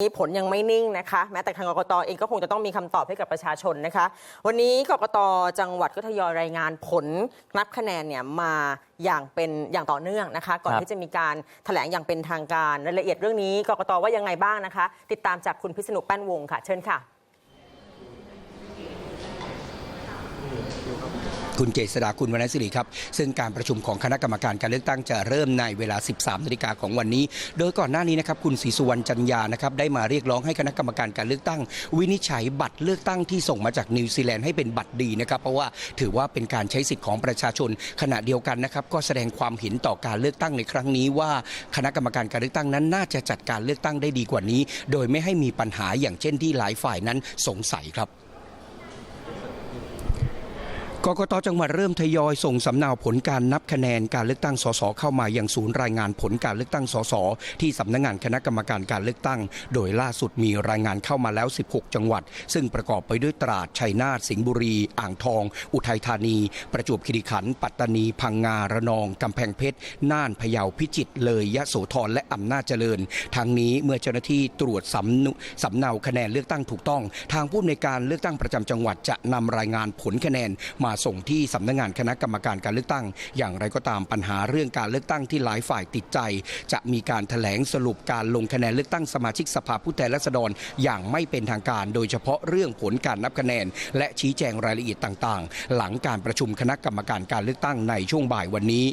นี้ผลยังไม่นิ่งนะคะแม้แต่ทางกกตเองก็คงจะต้องมีคำตอบให้กับประชาชนนะคะ วันนี้กกตจังหวัดก็ทยอยรายงานผลนับคะแนนเนี่ยมาอย่างเป็นอย่างต่อเนื่องนะคะ ก่อนครับที่จะมีการแถลงอย่างเป็นทางการรายละเอียดเรื่องนี้กกตว่ายังไงบ้างนะคะ ติดตามจากคุณพิษณุแป้นวงศ์ค่ะ เชิญค่ะ คุณเจษดาคุณวรรณศิริครับ ซึ่งการประชุมของคณะกรรมการการเลือกตั้งจะเริ่มในเวลา 13นาฬิกาของวันนี้ โดยก่อนหน้านี้นะครับคุณศรีสุวรรณจันยานะครับได้มาเรียกร้องให้คณะกรรมการการเลือกตั้ง วินิจฉัยบัตรเลือกตั้งที่ส่งมาจากนิวซีแลนด์ให้เป็นบัตรดีนะครับเพราะว่าถือว่าเป็นการใช้สิทธิ์ของประชาชน ขณะเดียวกันนะครับก็แสดงความเห็นต่อการเลือกตั้งในครั้งนี้ว่าคณะกรรมการการเลือกตั้งนั้นน่าจะจัดการเลือกตั้งได้ดีกว่านี้ โดยไม่ให้มีปัญหาอย่างเช่นที่หลายฝ่ายนั้นสงสัยครับ กกตจังหวัดเริ่มทยอยส่งสำเนาผลการนับคะแนนการเลือกตั้งสสเข้ามายังศูนย์รายงานผลการเลือกตั้งสสที่สำนักงานคณะกรรมการการเลือกตั้ง โดยล่าสุดมีรายงานเข้ามาแล้ว 16 จังหวัด ซึ่งประกอบไปด้วยตราดชัยนาทสิงห์บุรี อ่างทอง อุทัยธานี ประจวบคีรีขันธ์ปัตตานี พังงาระนองกำแพงเพชรน่านพะเยาพิจิตรเลยยะโสธรและอำนาจเจริญทั้งนี้เมื่อเจ้าหน้าที่ตรวจสำสำเนาคะแนนเลือกตั้งถูกต้อง ทางผู้อำนวยการเลือกตั้งประจำจังหวัดจะนำรายงานผลคะแนนมาส่งที่สำนักงานคณะกรรมการการเลือกตั้ง อย่างไรก็ตามปัญหาเรื่องการเลือกตั้งที่หลายฝ่ายติดใจ จะมีการแถลงสรุปการลงคะแนนเลือกตั้งสมาชิกสภาผู้แทนราษฎรอย่างไม่เป็นทางการ โดยเฉพาะเรื่องผลการนับคะแนน และชี้แจงรายละเอียดต่างๆ หลังการประชุมคณะกรรมการการเลือกตั้งในช่วงบ่ายวันนี้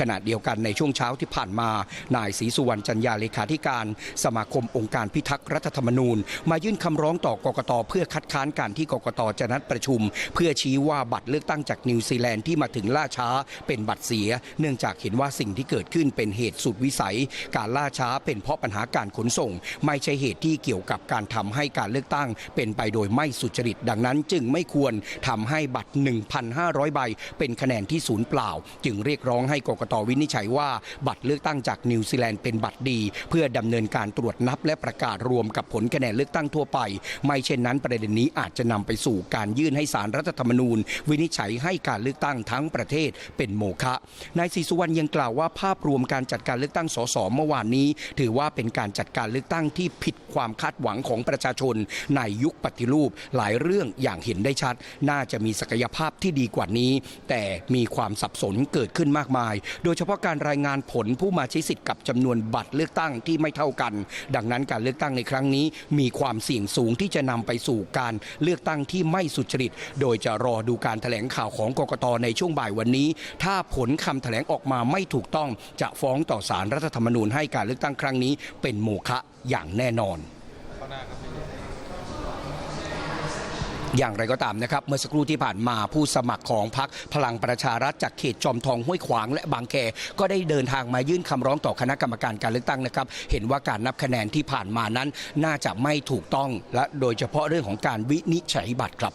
ขณะเดียวกันในช่วงเช้าที่ผ่านมา นายศรีสุวรรณจันยาเลขาธิการ สมาคมองค์การพิทักษ์รัฐธรรมนูญ มายื่นคำร้องต่อกกตเพื่อคัดค้านการที่กกตจะนัดประชุม เพื่อชี้ว่าบัตรเลือกตั้ง้งจากนิวซีแลนด์ที่มาถึงล่าช้าเป็นบัตรเสีย เนื่องจากเห็นว่าสิ่งที่เกิดขึ้นเป็นเหตุสุดวิสัย การล่าช้าเป็นเพราะปัญหาการขนส่ง ไม่ใช่เหตุที่เกี่ยวกับการทำให้การเลือกตั้ง เป็นไปโดยไม่สุจริต ดังนั้น จึงไม่ควรทำให้บัตร 1,500 ใบ เป็นคะแนนที่ศูนย์เปล่า จึงเรียกร้องให้กกตวินิจฉัยว่าบัตรเลือกตั้งจากนิวซีแลนด์เป็นบัตรดี เพื่อดำเนินการตรวจนับและประกาศรวมกับผลคะแนนเลือกตั้งทั่วไป ไม่เช่นนั้นประเด็นนี้อาจจะนำไปสู่การยื่นให้สารรัฐธรรมนูญ วินิจฉัยให้การเลือกตั้งทั้งประเทศเป็นโมฆะนายศรีสุวรรณยังกล่าวว่าภาพรวมการจัดการเลือกตั้งสสเมื่อวานนี้ ถือว่าเป็นการจัดการเลือกตั้งที่ผิดความคาดหวังของประชาชน ในยุคปฏิรูปหลายเรื่องอย่างเห็นได้ชัด น่าจะมีศักยภาพที่ดีกว่านี้ แต่มีความสับสนเกิดขึ้นมากมาย โดยเฉพาะการรายงานผลผู้มาใช้สิทธิ์กับจำนวนบัตรเลือกตั้งที่ไม่เท่ากัน ดังนั้นการเลือกตั้งในครั้งนี้ มีความเสี่ยงสูงที่จะนำไปสู่การเลือกตั้งที่ไม่สุจริต โดยจะรอดูการแถลงข่าวของกกตในช่วงบ่ายวันนี้ ถ้าผลคำแถลงออกมาไม่ถูกต้องจะฟ้องต่อศาลรัฐธรรมนูญให้การเลือกตั้งครั้งนี้เป็นโมฆะอย่างแน่นอนอย่างไรก็ตามนะครับ เมื่อสักครู่ที่ผ่านมาผู้สมัครของพรรคพลังประชารัฐจากเขตจอมทองห้วยขวางและบางแคก็ได้เดินทางมายื่นคำร้องต่อคณะกรรมการการเลือกตั้งนะครับ เห็นว่าการนับคะแนนที่ผ่านมานั้น น่าจะไม่ถูกต้องและโดยเฉพาะเรื่องของการวินิจฉัยบัตรครับ